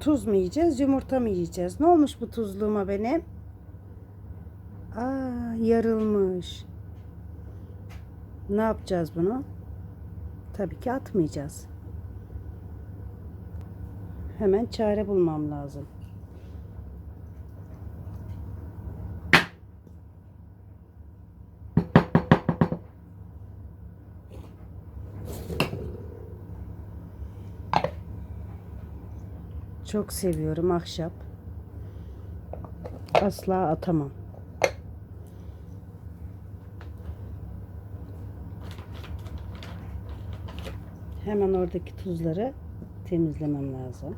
Tuz mu yiyeceğiz, yumurta mı yiyeceğiz? Ne olmuş bu tuzluğuma benim? Aa, yarılmış. Ne yapacağız bunu? Tabii ki atmayacağız. Hemen çare bulmam lazım. Çok seviyorum ahşap. Asla atamam. Hemen oradaki tuzları temizlemem lazım.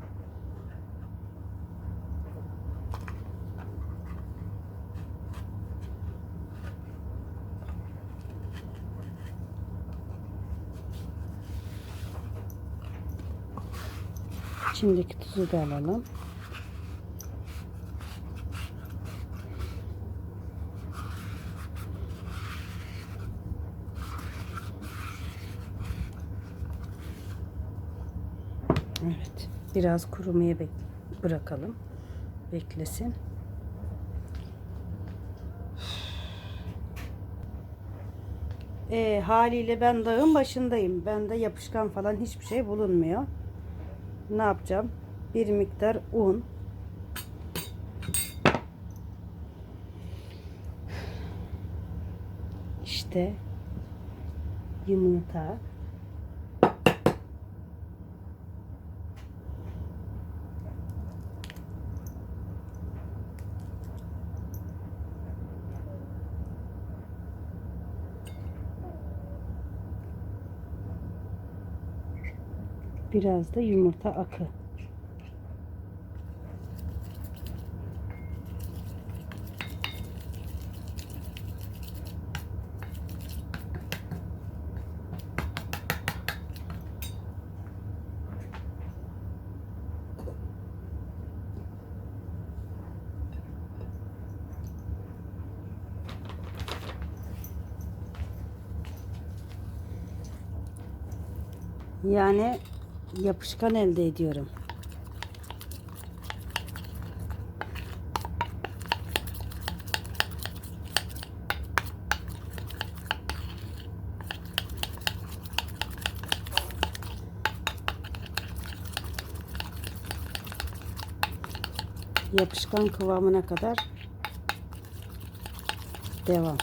İçindeki tuzu da alalım. Evet. Biraz kurumaya bek bırakalım. Beklesin. E, haliyle ben dağın başındayım. Bende yapışkan falan hiçbir şey bulunmuyor. Ne yapacağım? Bir miktar un. İşte yumurta. Biraz da yumurta akı. Yani yapışkan elde ediyorum. Yapışkan kıvamına kadar devam.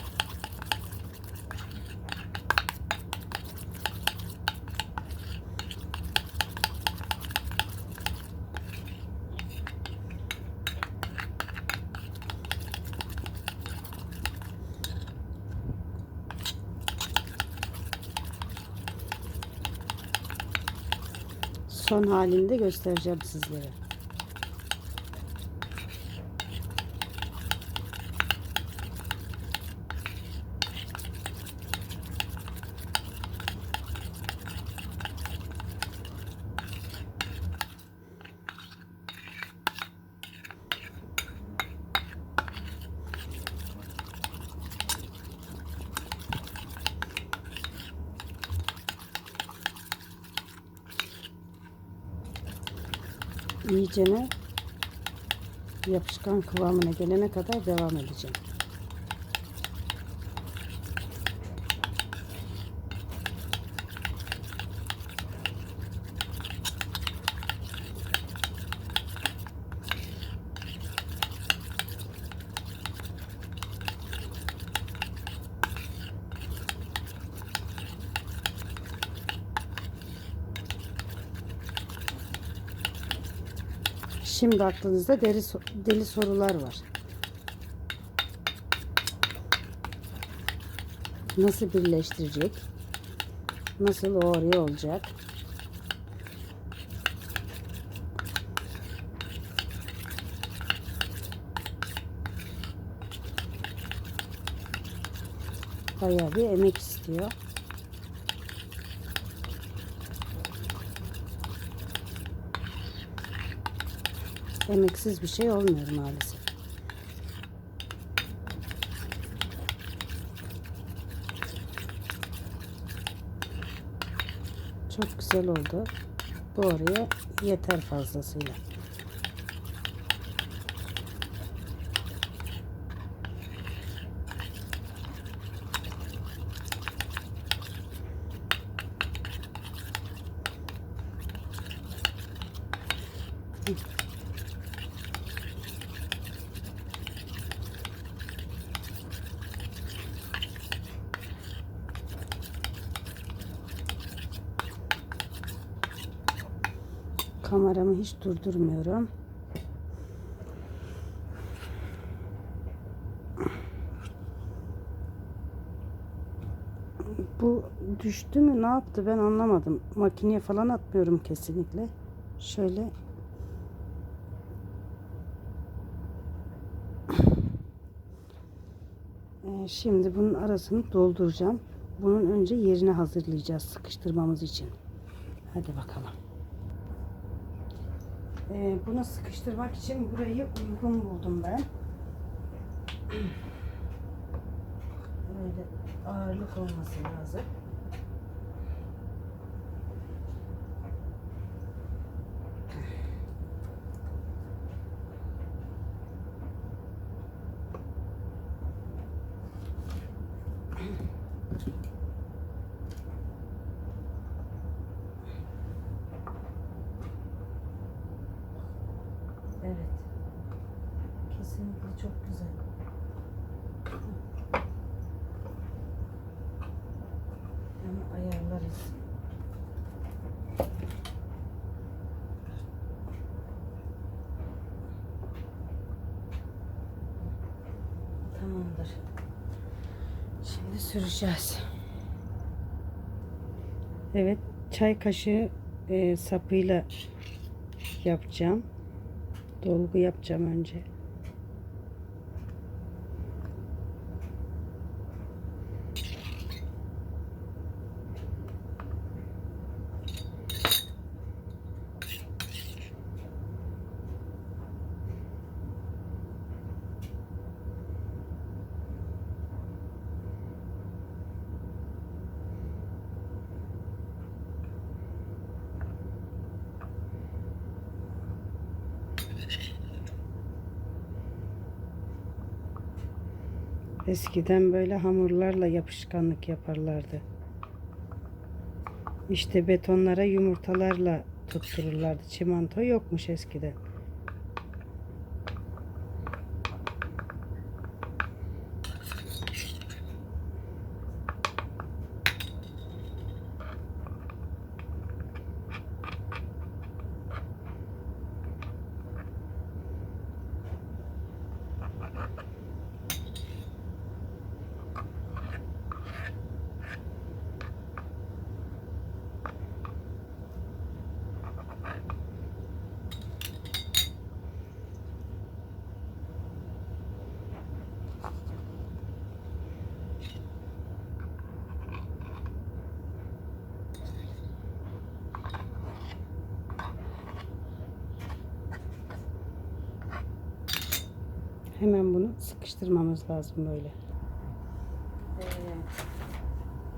Son halinde göstereceğim sizlere. İyicene yapışkan kıvamına gelene kadar devam edeceğim. Şimdi aklınızda deli, deli sorular var. Nasıl birleştirecek? Nasıl oraya olacak? Bayağı bir emek istiyor. emeksiz bir şey olmuyor maalesef. Çok güzel oldu. Bu oraya yeter fazlasıyla. Hiç durdurmuyorum. Bu düştü mü ne yaptı ben anlamadım. Makineye falan atmıyorum kesinlikle. Şöyle Ee, Şimdi bunun arasını dolduracağım. Bunun önce yerini hazırlayacağız sıkıştırmamız için. Hadi bakalım. Ee, bunu sıkıştırmak için burayı uygun buldum ben. Böyle ağırlık olması lazım. Evet. Kesinlikle çok güzel. Ama ayarlarız. Tamamdır. Şimdi süreceğiz. Evet, çay kaşığı e, sapıyla yapacağım. Dolgu yapacağım önce. Eskiden böyle hamurlarla yapışkanlık yaparlardı. İşte betonlara yumurtalarla tuttururlardı. Çimento yokmuş eskiden. Hemen bunu sıkıştırmamız lazım böyle.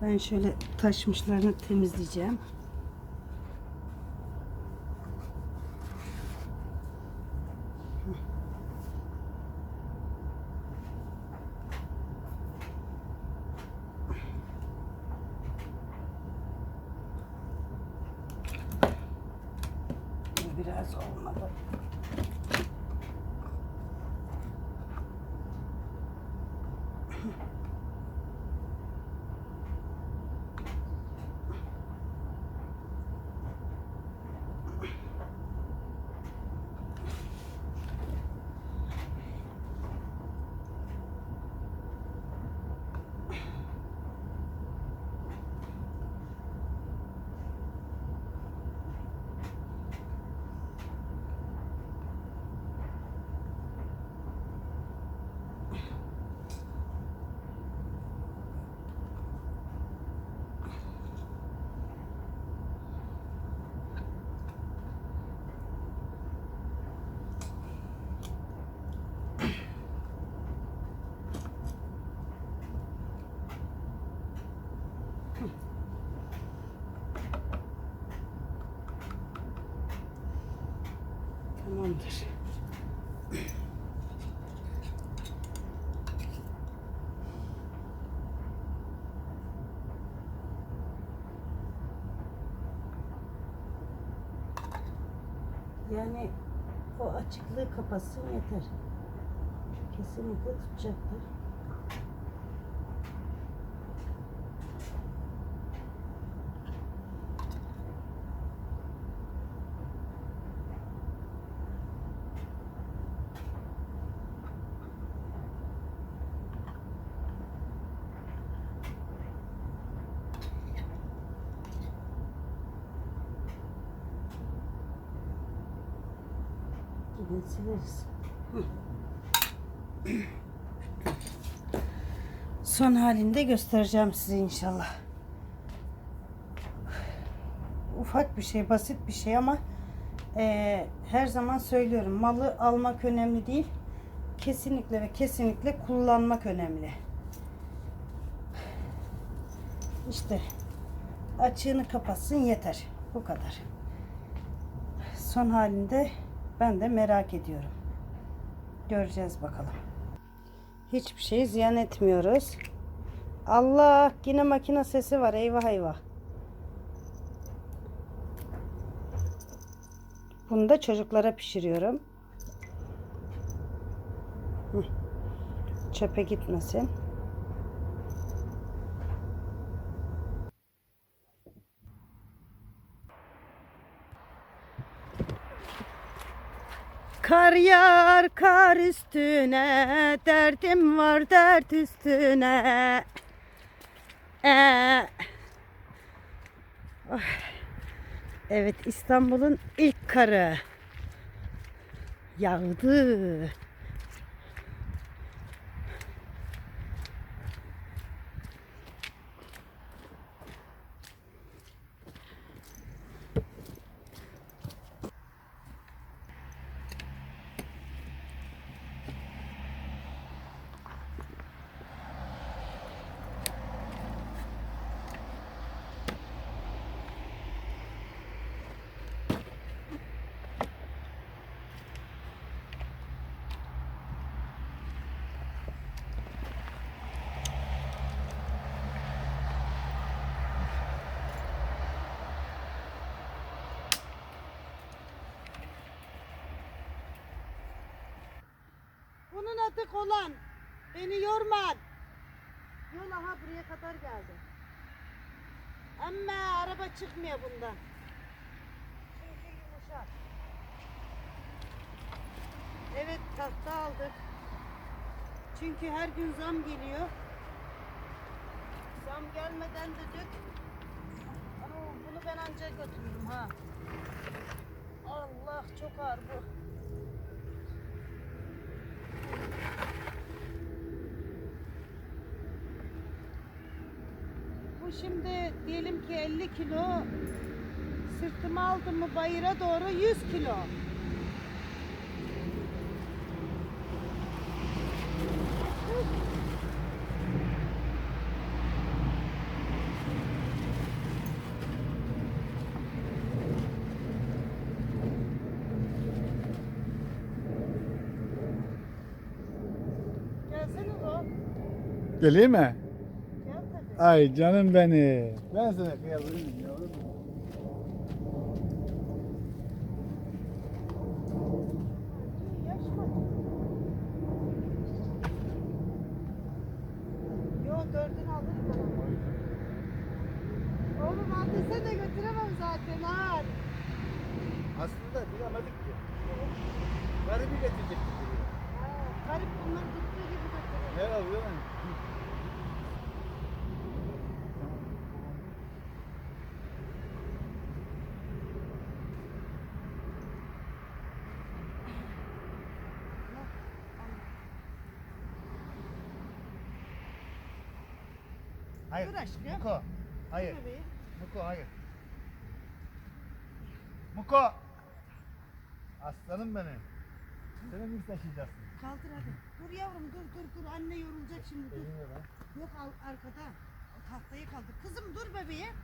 Ben şöyle taşmışlarını temizleyeceğim. Biraz olmadı. Tamamdır. Yani o açıklığı kapatsın yeter. Kesinlikle tutacaktır. Sileriz. Son halinde göstereceğim size inşallah. Ufak bir şey, basit bir şey ama eee, her zaman söylüyorum malı almak önemli değil. Kesinlikle ve kesinlikle kullanmak önemli. İşte açığını kapatsın yeter. Bu kadar. Son halinde ben de merak ediyorum. Göreceğiz bakalım. Hiçbir şey ziyan etmiyoruz. Allah yine makine sesi var. Eyvah eyvah. Bunu da çocuklara pişiriyorum. Çöpe gitmesin. Kar yağar kar üstüne, derdim var dert üstüne. Ee, oh. Evet İstanbul'un ilk karı yağdı. Bunun adı kolan. Beni yorma. Yol aha buraya kadar geldi. Ama araba çıkmıyor bundan. Çünkü yumuşak. Evet tahta aldık. Çünkü her gün zam geliyor. Zam gelmeden de dök. Ama bunu ben ancak götürürüm ha. Allah çok ağır bu. Bu şimdi diyelim ki 50 kilo sırtıma aldım mı bayıra doğru 100 kilo. Gelsene o. Geleyim mi? Gel tabii. Ay canım beni. Ben sana kıyafetim yavrum. Dördünü alırım ben. Oğlum al desene götüremem zaten ha. Aslında bilemedik ki. Garibi getirecektik Garip bunları tuttuğu gibi götürüyor. Ne lan? Hayır. Dur aşkım. Muko. Hayır. Muko hayır. Muko. Aslanım benim. Seni mi taşıyacaksın? Kaldır hadi. Dur yavrum dur dur dur. Anne yorulacak şimdi dur. Yok al, arkada. O tahtayı kaldır. Kızım dur bebeğim.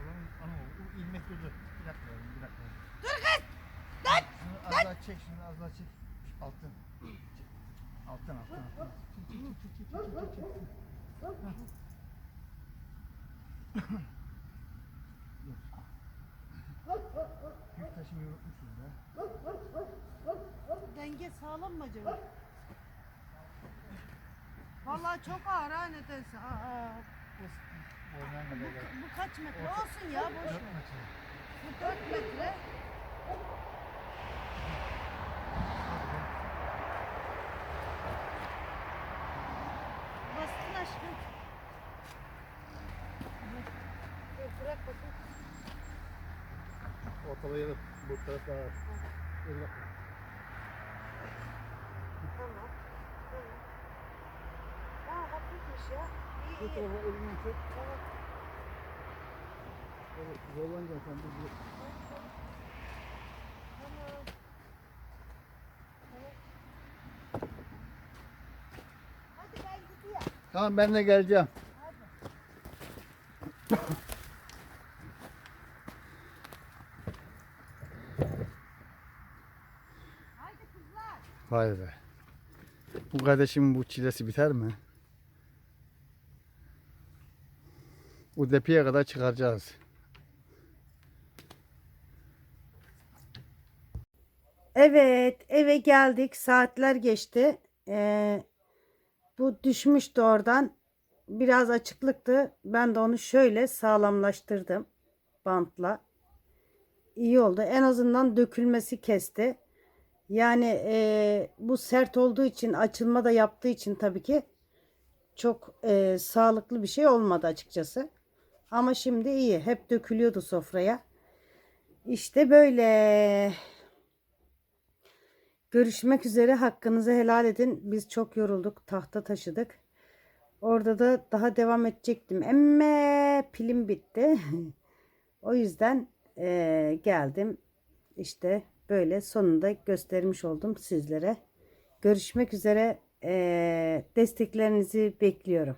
Oğlum, ana o ilmek durdu. Bir dakika, bir dakika. Dur kız. Şunu az daha çek, şunu az daha çek. Altın. Çek. Altın, altın, altın. Çek, çek, çek, çek, çek, çek, çek, çek. Hah. Dur. Yük. Denge sağlam mı acaba? Vallahi çok ağır ha nedense. Aa, Boynuna böyle. bu kaç metre olsun ya boş ver. Bu 4 metre. Bastın aşkım. Bırak bakayım. Ortalayalım. Bu taraf daha ağır. Elle. Tamam. Tamam. Hafifmiş ya. İyi iyi. tarafa elini çek. Tamam. Evet, zorlanacaksın. Dur, dur. Tamam. Tamam. Ben gidiyorum. Tamam ben de geleceğim. Vay be. Bu kardeşimin bu çilesi biter mi? Bu depiye kadar çıkaracağız. Evet, eve geldik. Saatler geçti. Ee, bu düşmüştü oradan. Biraz açıklıktı. Ben de onu şöyle sağlamlaştırdım bantla. İyi oldu. En azından dökülmesi kesti. Yani ee, bu sert olduğu için, açılma da yaptığı için tabii ki çok ee, sağlıklı bir şey olmadı açıkçası. Ama şimdi iyi. Hep dökülüyordu sofraya. İşte böyle. Görüşmek üzere hakkınızı helal edin. Biz çok yorulduk. Tahta taşıdık. Orada da daha devam edecektim. Emme pilim bitti. o yüzden eee, geldim. İşte böyle sonunda göstermiş oldum sizlere. Görüşmek üzere. Eee, desteklerinizi bekliyorum.